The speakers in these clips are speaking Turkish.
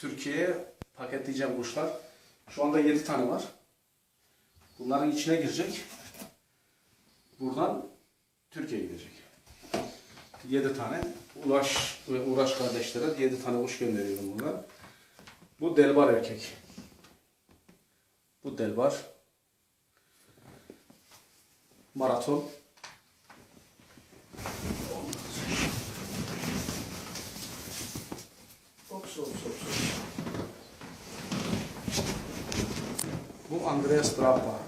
Türkiye'ye paketleyeceğim kuşlar. Şu anda 7 tane var. Bunların içine girecek. Buradan Türkiye'ye gidecek. 7 tane. Ulaş ve Uğraş kardeşlere 7 tane kuş gönderiyorum buradan. Bu delbar erkek. Bu delbar. Maraton. Andreas Drapa.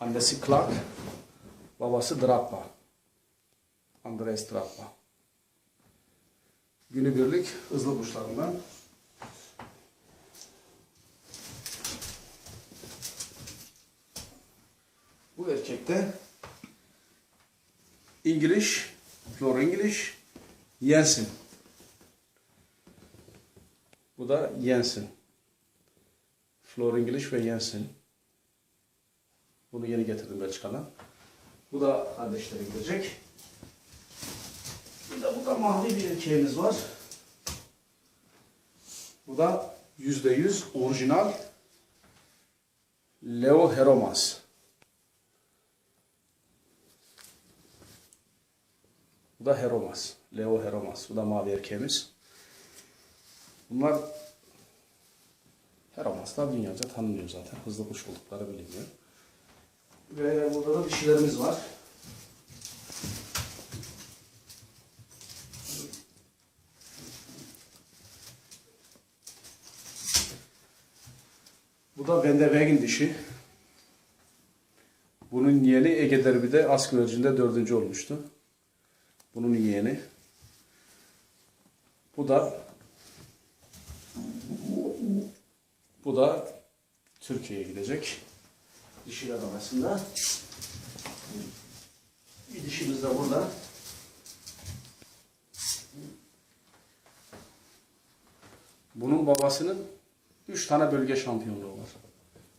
Annesi Clark, babası Drapa. Andreas Drapa. Günübirlik hızlı kuşlarından. Bu erkekte İngiliz, Flor İngiliz, Jensen. Bu da Jensen. Flor İngiliz ve Jensen. Bunu yeni getirdim Belçika'dan. Bu da kardeşlere gidecek. Bir de burada mavi bir erkeğimiz var. Bu da yüzde yüz orijinal Leo Heromas. Bu da Heromas. Leo Heromas. Bu da mavi erkeğimiz. Bunlar Heromas'ta dünyaca tanınıyor zaten. Hızlı kuş oldukları biliniyor. Ve burada da dişilerimiz var. Bu da Van de Wegen dişi. Bunun yeğeni Ege Derbi'de Ask güvercinde dördüncü olmuştu. Bunun yeğeni. Bu da bu da Türkiye'ye gidecek. Dişiler arasında. Bir dişimiz de burada. Bunun babasının üç tane bölge şampiyonluğu var.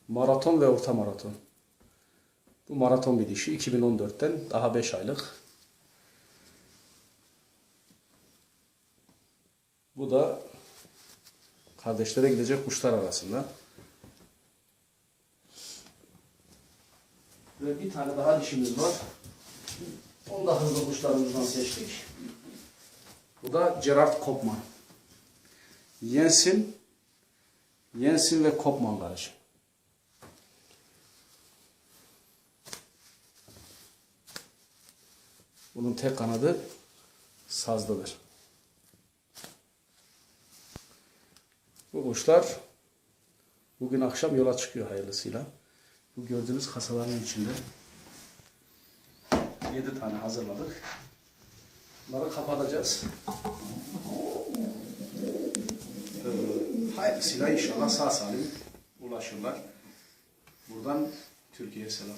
Maraton ve orta maraton. Bu maraton bir dişi. 2014'ten daha 5 aylık. Bu da kardeşlere gidecek kuşlar arasında. Ve bir tane daha dişimiz var. Onu da hızlı kuşlarımızdan seçtik. Bu da Gerard Kopman. Jensen, Jensen ve Kopman kardeşim. Bunun tek kanadı sazlıdır. Bu kuşlar bugün akşam yola çıkıyor hayırlısıyla. Bu gördüğünüz kasaların içinde 7 tane hazırladık. Bunları kapatacağız. Ee, hayırlısıyla inşallah sağ salim ulaşırlar. Buradan Türkiye'ye selam.